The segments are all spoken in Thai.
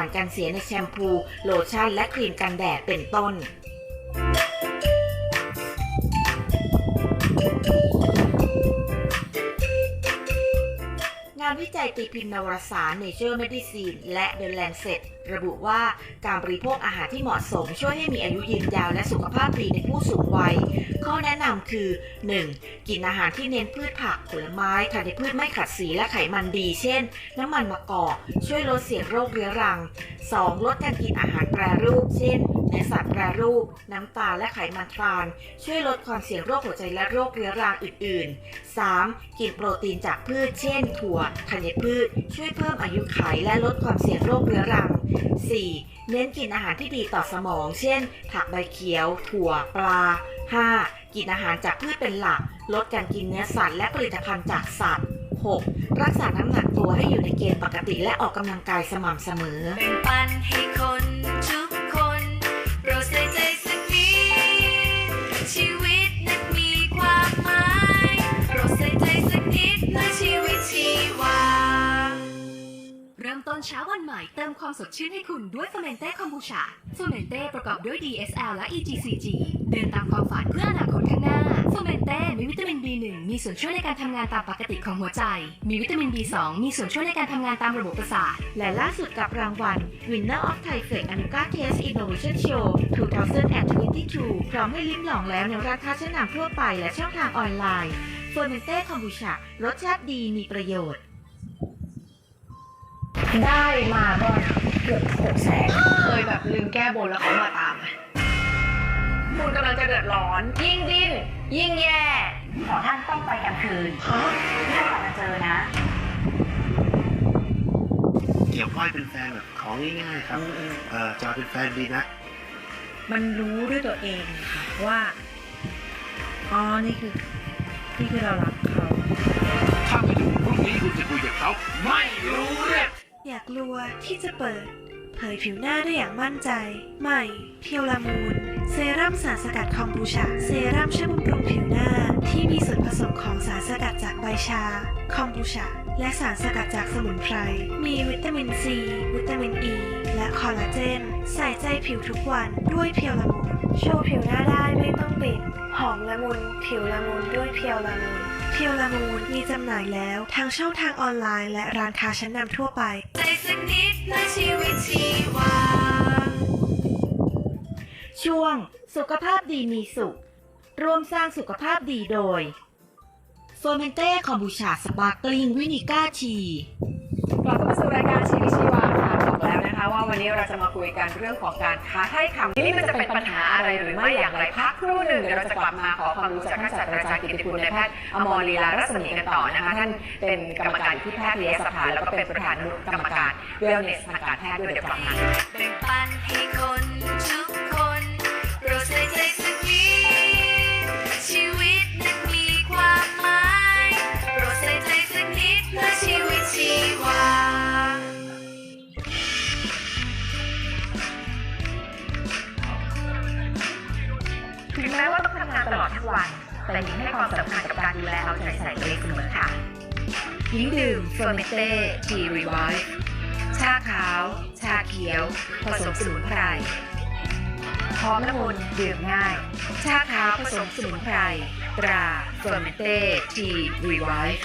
ารกันเสียในแชมพู โลชั่น และครีมกันแดดเป็นต้นานวิจัยตีพิมพ์นวารสาร Nature Medicine และ The Lancet ระบุว่าการบริโภคอาหารที่เหมาะสมช่วยให้มีอายุยืนยาวและสุขภาพดีในผู้สูงวัย ข้อแนะนำคือ 1. กินอาหารที่เน้นพืชผักผลไม้ธัญพืชไม่ขัดสีและไขมันดี เช่น น้ำมันมะกอกช่วยลดเสี่ยงโรคเรื้อรัง 2. ลดการกินอาหารแปรรูป เช่น รรูป น้ำตาลและไขมันทราน ช่วยลดความเสี่ยงโรคหัวใจและโรคเรื้อรังอื่น ๆ 3. กินโปรตีนจากพืชเช่น ถั่วธัญพืช ช่วยเพิ่มอายุขัยและลดความเสี่ยงโรคเรื้อรัง 4. เน้นกินอาหารที่ดีต่อสมอง เช่น ผักใบเขียว ถั่วปลา 5. กินอาหารจากพืชเป็นหลัก ลดการกินเนื้อสัตว์และผลิตภัณฑ์จากสัตว์ 6. รักษาน้ำหนักตัวให้อยู่ในเกณฑ์ปกติและออกกำลังกายสม่ำเสมอแบ่งปันให้คนทุก เช้าวันใหม่เติมความสดชื่นให้คุณด้วยเฟเมนเต้คอมบูชาเฟเมนเต้ประกอบด้วย DSL และ EGCG เดินตามความฝันเพื่ออนาคตข้างหน้าเฟเมนเต้มีวิตามิน B1 มีส่วนช่วยในการทำงานตามปกติของหัวใจ มีวิตามิน B2 มีส่วนช่วยในการทำงานตามระบบประสาท และล่าสุดกับรางวัล Winner of Thai f e c a n u g a Taste Innovation Show 2022 พร้อมให้ลิ้มลองแล้วในร้านค้าชั้นนำทั่วไปและช่องทางออนไลน์เฟเมนเต้คอมบูชา รสชาติดีมีประโยชน์ ได้มาก็เกือบหกแสนเคยแบบลืมแก้บนแล้วเขามาตามไหมคุณกำลังจะเดือดร้อน ยิ่งดิ้นยิ่งแย่ขอท่านต้องไปกลางคืนไม่ต้องกลับมาเจอนะเกี่ยวก้อยเป็นแฟนแบบของง่ายๆครับเอ่อจอยเป็นแฟนดีนะ มันรู้ด้วยตัวเองค่ะว่าอ๋อนี่คือนี่คือเรารักเขา ถ้าไปถึงพรุ่งนี้คุณจะคุยกับเขาไม่รู้เรื่องอยา กลัวที่จะเปิด เผยผิวหน้าได้อย่างมั่นใจ ใหม่ เพียวลามูน เซรั่มสารสกัดคอมบูชา เซรั่มช่วยบำรุงผิวหน้า ที่มีส่วนผสมของสารสกัดจากใบชา คอมบูชา และสารสกัดจากสมุนไพร มีวิตามินซี วิตามินอ e, ีและคอลลาเจน ใส่ใจผิวทุกวันด้วยเพียวละมุนโชว์ผิวหน้าได้ไม่ต้องปิด หอมละมุน ผิวละมุนด้วยเพียวละมุนเพียวละมูนมีจำหน่ายแล้วทางช่องทางออนไลน์และร้านค้าชั้นนำทั่วไป นิดเพื่อชีวิตชีวา ช่วงสุขภาพดีมีสุข ร่วมสร้างสุขภาพดีโดยเฟอร์เมนเต้คอมบูชาสปาร์กลิงวินิก้าชีกลับเข้ามาสู่รายการชีวิตชีวา วนะคะว่าวันนี้เราจะมาคุยกันเรื่องของการค้าให้คำนี่มันจะเป็นปัญหาอะไรหรือไม่อย่างไรพักครู่หนึ่งเดี๋ยวเราจะกลับมาขอความรู้จากท่านศาสตราจารย์กิติคุณนายแพทย์อมรลีลารัศมีกันต่อนะคะท่านเป็นกรรมการที่แพทยสภาแล้วก็เป็นประธานกรรมการเวลเนสทางการแพทย์ด้วยเดี๋ยวกลับมา งแม้ว่าต้องทำงานตลอดทั้งวัน แต่หญิงให้ความสำคัญกับการดูแลเอาใจใส่ตัวเองเสมอค่ะหญิงดื่มเฟอร์เมเต้ทีรีไวท์ชาขาว ชาเขียว ผสมสมุนไพรหอมละมุนดื่มง่าย ชาขาวผสมสมุนไพรตราเฟอร์เมเต้ทีรีไวท์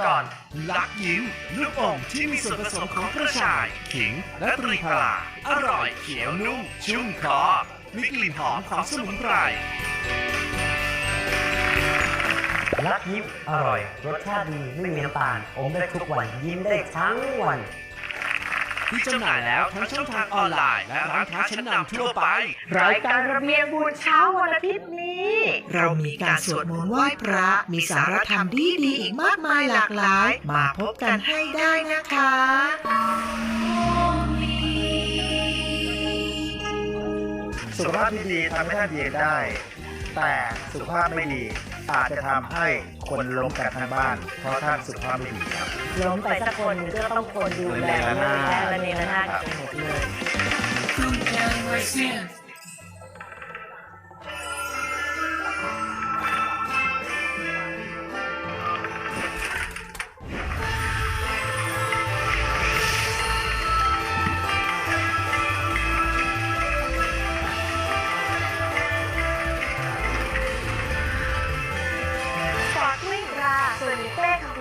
ก่อน ลักยิ้มลูกอมที่มีส่วนผสมของกระชาย ขิง และตรีพลาอร่อยเขียวนุ่ม ชุ่มคอมีกลิ่นหอมของสมุนไพรลักยิ้มอร่อย รสชาติดีไม่มีน้ำตาลอมได้ทุกวันยิ้มได้ทั้งวัน ที่จำหน่ายแล้วทั้งช่องทางออนไลน์และร้านค้าชั้นนำทั่วไป รายการระเบียงบุญเช้าวันอาทิตย์นี้ เรามีการสวดมนต์ไหว้พระ มีสารธรรมดีดีๆอีกมากมายหลากหลาย มาพบกันให้ได้นะคะสุขภาพที่ดีทำให้ท่านดีได้ แต่สุขภาพไม่ดี อาจจะทำให้คนล้มกันทั้งบ้าน เพราะท่านสุขภาพไม่ดีครับ ล้มไปสักคนก็ต้องคนดูแลระเนระนาดและระเนระนาดกันหมดเลยเ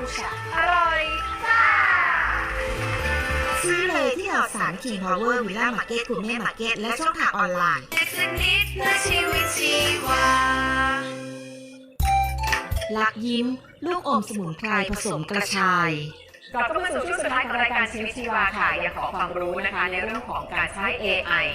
บูชาอร่อยซื้อเลยที่ข่าวสาร King Power Villa Market กรุงเทพ Market และช่องทางออนไลน์สักนิดเพื่อชีวิตชีวาลักยิ้ม ลูกอมสมุนไพรผสมกระชายกลับเข้ามาสู่ช่วงสุดท้ายของรายการชีวิตชีวาค่ะยังขอความรู้นะคะในเรื่องของการใช้ AI